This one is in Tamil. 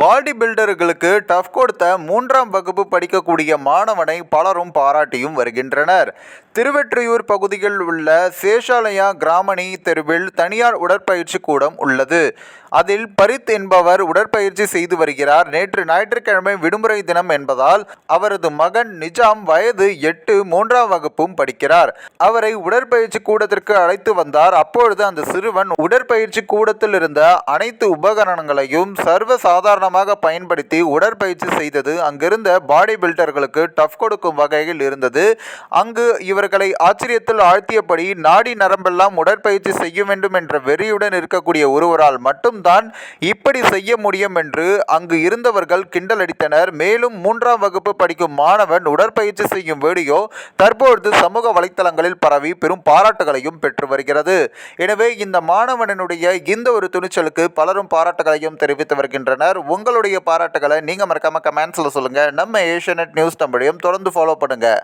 பாடி பில்டர்களுக்கு டஃப் கொடுத்த மூன்றாம் வகுப்பு படிக்கக்கூடிய மாணவனை பலரும் பாராட்டியும் வருகின்றனர். திருவெற்றியூர் பகுதியில் உள்ள சேஷாலயா கிராமணி தெருவில் தனியார் உடற்பயிற்சி கூடம் உள்ளது. அதில் பரித் என்பவர் உடற்பயிற்சி செய்து வருகிறார். நேற்று ஞாயிற்றுக்கிழமை விடுமுறை தினம் என்பதால் அவரது மகன் நிஜாம் வயது எட்டு மூன்றாம் வகுப்பும் படிக்கிறார். அவரை உடற்பயிற்சி கூடத்திற்கு அழைத்து வந்தார். அப்பொழுது அந்த சிறுவன் உடற்பயிற்சி கூடத்தில் இருந்த அனைத்து உபகரணங்களையும் சர்வ சாதாரணமாக பயன்படுத்தி உடற்பயிற்சி செய்தது. அங்கிருந்த பாடி பில்டர்களுக்கு டஃப் கொடுக்கும் வகையில் இருந்தது. அங்கு இவர்களை ஆச்சரியத்தில் ஆழ்த்தியபடி நாடி நரம்பெல்லாம் உடற்பயிற்சி செய்ய வேண்டும் என்ற வெறியுடன் இருக்கக்கூடிய ஒருவரால் மட்டும்தான் இப்படி செய்ய முடியும் என்று அங்கு இருந்தவர்கள் கிண்டல் அடித்தனர் மேலும் மூன்றாம் வகுப்பு படிக்கும் மாணவன் உடற்பயிற்சி செய்யும் வீடியோ தற்பொழுது சமூக வலைத்தளங்களில் பரவி பெரும் பாராட்டுகளையும் பெற்று வருகிறது. எனவே இந்த மாணவனுடைய இந்த ஒரு துணிச்சலுக்கு பலரும் பாராட்டுகளையும் தெரிவித்து வருகின்றனர். உங்களுடைய பாராட்டுகளை நீங்கள் மறக்காமல் கமெண்ட்ஸில் சொல்லுங்கள் நம்ம ஏஷியநெட் நியூஸ் தமிழையும் தொடர்ந்து ஃபாலோ பண்ணுங்கள்